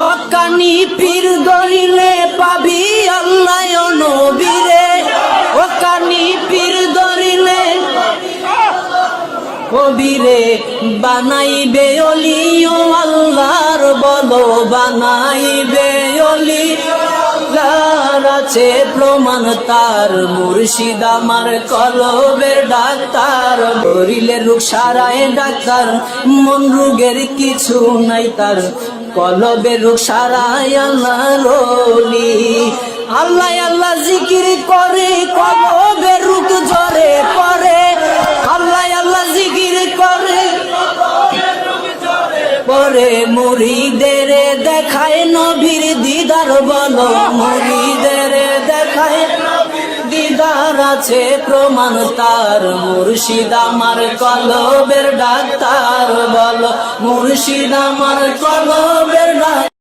হকানি পীর ধরিলে পাবি আল্লাহ নবীরে। হকানি পীর ধরিলে কবিরে বানাইবে অলি ও আল্লাহর বলো বানাইবে অলি। আছে প্রমাণ তার মুর্শিদ আমার কলবের ডাক্তার। ধরিলে রোগ সারায় ডাক্তার, মন রোগের কিছু নাই তার। কলবের রোগ সারায় আল্লাহর অলি। আল্লাহ আল্লাহ জিকির করে কলবের রোগ জ্বরে পরে আল্লাহ আল্লাহ জিকির করে পরে মুড়িদের দেখায় নবীর দিদার বলো। মুড়িদের দেখায় দিদার আছে প্রমাণ, তার মুর্শিদ আমার কলবের ডাক্তার মুর্শিদ আমার কলমের ডাক্তার